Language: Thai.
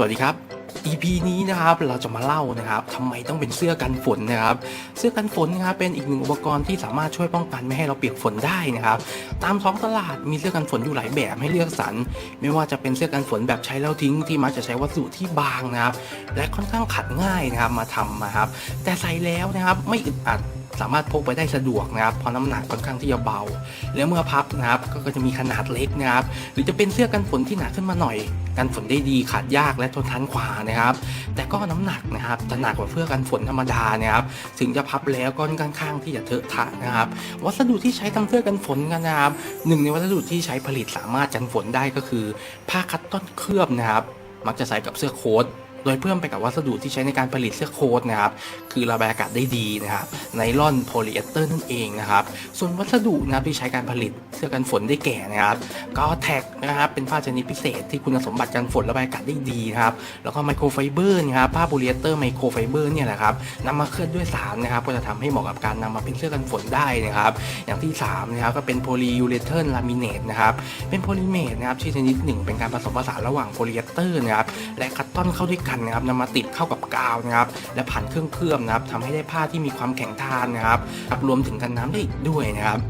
สวัสดีครับ EP นี้นะครับเราจะมาเล่านะครับทำไมต้องเป็นเสื้อกันฝนนะครับ เสื้อกันฝนนะครับเป็นอีกหนึ่งอุปกรณ์ที่สามารถช่วยป้องกันไม่ให้เราเปียกฝนได้นะครับ ตามท้องตลาดมีเสื้อกันฝนอยู่หลายแบบให้เลือกสรรไม่ว่าจะเป็นเสื้อกันฝนแบบใช้แล้วทิ้งที่มักจะใช้วัสดุที่บางนะครับ และค่อนข้างขัดง่ายนะครับมาทำนะครับ แต่ใส่แล้วนะครับไม่อึดอัด สามารถพกไปได้สะดวกนะครับเพราะน้ำหนักค่อนข้างที่จะเบา แล้วเมื่อพับนะครับก็จะมีขนาดเล็กนะครับ หรือจะเป็นเสื้อกันฝนที่หนาขึ้นมาหน่อยกันฝนได้ดีขาดยากและทนทานกว่านะครับ แต่ก็น้ำหนักนะครับจะหนักกว่าเสื้อกันฝนธรรมดานะครับ ถึงจะพับแล้วก็ค่อนข้างที่จะเถอะทะนะครับ วัสดุที่ใช้ทำเสื้อกันฝนกันนะครับหนึ่งในวัสดุที่ใช้ผลิตสามารถกันฝนได้ก็คือ ผ้าคัตตอนเคลือบนะครับ มักจะใส่กับเสื้อโค้ท โดยเพิ่มไปกับวัสดุที่ใช้ในการผลิตเสื้อโค้ทนะครับ คือระบายอากาศได้ดีนะครับ ไนลอนโพลีเอสเตอร์นั่นเองนะครับ ส่วนวัสดุนะครับที่ใช้การผลิตเสื้อกันฝนได้แก่นะครับ ก็แท็กนะครับเป็นผ้าชนิดพิเศษที่คุณสมบัติกันฝนระบายอากาศได้ดีนะครับ แล้วก็ไมโครไฟเบอร์นะครับ ผ้าโพลีเอสเตอร์ไมโครไฟเบอร์เนี่ยแหละครับนำมาเคลือบด้วยสารนะครับ ก็จะทำให้เหมาะกับการนำมาเป็นเสื้อกันฝนได้นะครับ อย่างที่3นะครับก็เป็นโพลียูเรเทนลามิเนตนะครับ เป็นโพลิเมตนะครับชนิดหนึ่งเป็นการผสมผสานระหว่างโพลีเอสเตอร์นะครับ และคัตตอนเข้าด้วยกันนะครับนำมาติดเข้ากับกาวนะครับและผ่านเครื่องเคลือบนะครับทำให้ได้ผ้าที่มีความแข็งทานนะครับรวมถึงกันน้ำได้อีกด้วยนะครับ